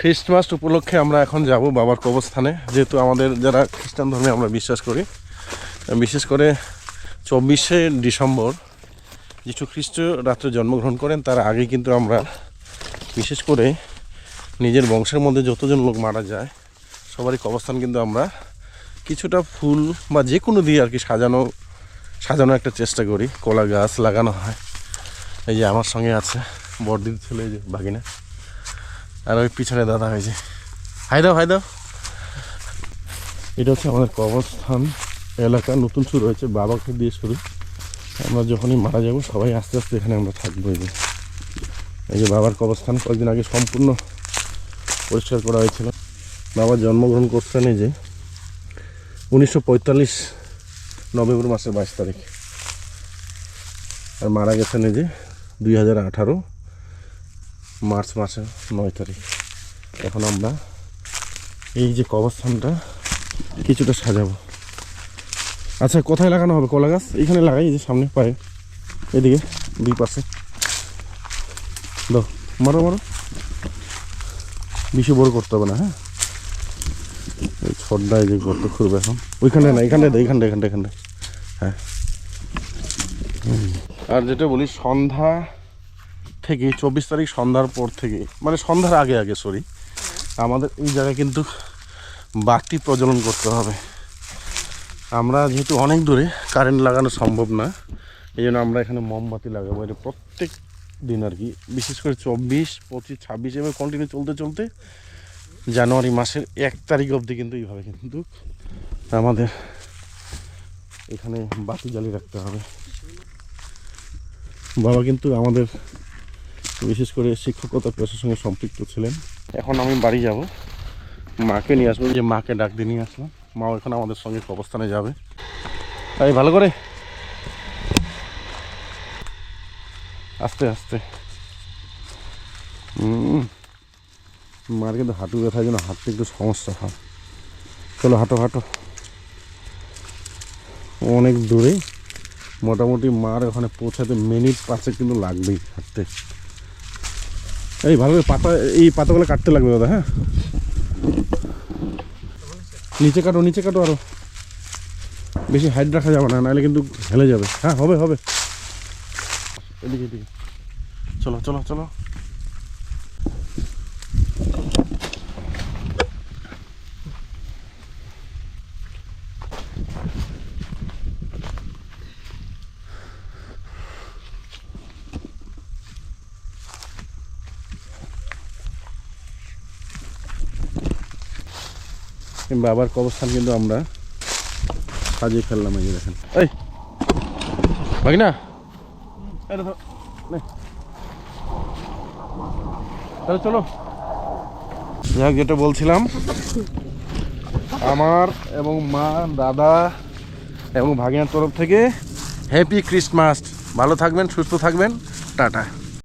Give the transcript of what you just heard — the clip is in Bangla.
খ্রিস্টমাস উপলক্ষে আমরা এখন যাব বাবার কবরস্থানে। যেহেতু আমাদের যারা খ্রিস্টান ধর্মে আমরা বিশ্বাস করি বিশেষ করে চব্বিশে ডিসেম্বর যিশু খ্রিস্ট রাত্রে জন্মগ্রহণ করেন, তার আগে কিন্তু আমরা বিশেষ করে নিজের বংশের মধ্যে যতজন লোক মারা যায়, সবারই কবরস্থান কিন্তু আমরা কিছুটা ফুল বা যে কোনো দিয়ে আর কি সাজানো সাজানো একটা চেষ্টা করি। কলা গাছ লাগানো হয়। এই যে আমার সঙ্গে আছে বড়দির ছেলে যে বাগিনা আর ওই পিছনে দাদা হয়েছে হাই দাও হাই দাও। এটা হচ্ছে আমাদের কবরস্থান এলাকা, নতুন শুরু হয়েছে, বাবাকে দিয়ে শুরু। আমরা যখনই মারা যাব, সবাই আস্তে আস্তে এখানে আমরা থাকব এই যে। এই যে বাবার কবরস্থান, কয়েকদিন আগে সম্পূর্ণ পরিষ্কার করা হয়েছিল। বাবা জন্মগ্রহণ করছেন এই যে উনিশশো পঁয়তাল্লিশ নভেম্বর মাসের বাইশ তারিখ। আর মারা গেছেন এই যে দুই হাজার আঠারো মার্চ মাসের নয় তারিখ। এখন আমরা এই যে কবরস্থানটা কিছুটা সাজাবো। আচ্ছা কোথায় লাগানো হবে কলা গাছ? এইখানে লাগাই, এই যে সামনে পায়ে। এদিকে, দুই পাশে। দাও, মারো মারো। বেশি বড় করতে হবে না হ্যাঁ? এই ছড়টা এই যে গর্ত খুঁড়বে এখন। ওইখানে না এখানে দে এখানটা এখানটা এখানটা হ্যাঁ। আর যেটা বলি, সন্ধ্যা থেকে, চব্বিশ তারিখ সন্ধ্যার পর থেকে মানে সন্ধ্যার আগে আগে সরি আমাদের এই জায়গায় কিন্তু বাতি প্রজ্বলন করতে হবে। আমরা যেহেতু অনেক দূরে কারেন্ট লাগানো সম্ভব না, এই জন্য আমরা এখানে মোমবাতি লাগাবো। এটা প্রত্যেক দিন আর কি, বিশেষ করে চব্বিশ, পঁচিশ, ছাব্বিশ, এভাবে কন্টিনিউ চলতে চলতে জানুয়ারি মাসের এক তারিখ অবধি কিন্তু এইভাবে কিন্তু আমাদের এখানে বাতি জ্বালিয়ে রাখতে হবে। বাবা কিন্তু আমাদের বিশেষ করে শিক্ষকতা পেশার সঙ্গে সম্পৃক্ত ছিলেন। এখন আমি বাড়ি যাব। মাকে নিয়ে আসব। যে মাকে ডাক দিয়ে নিয়ে আসলাম। মাও এখন আমাদের সঙ্গে কবস্থানে যাবে। তাই ভালো করে। আস্তে আস্তে। মার কিন্তু হাঁটু ব্যথার জন্য হাঁটতে একটু সমস্যা হয়। চলো হাঁটো হাঁটো। অনেক দূরে। মোটামুটি মার ওখানে পৌঁছাতে মিনিট পাঁচে কিন্তু লাগবেই হাঁটতে। এই ভালো করে পাতা, এই পাতাগুলো কাটতে লাগবে দাদা হ্যাঁ? নিচে কাটো নিচে কাটো আরও। বেশি হাইট রাখা যাবে না, নাহলে কিন্তু হেলে যাবে। হ্যাঁ হবে হবে। এদিকে এদিকে। চলো চলো চলো। বাবার কবরস্থান কিন্তু আমরা সাজিয়ে ফেললাম এই দেখেন। এই! বাকি না। চলো। যাক যেটা বলছিলাম, আমার এবং মা, দাদা এবং ভাগিনার তরফ থেকে হ্যাপি ক্রিসমাস ভালো থাকবেন, সুস্থ থাকবেন। টাটা।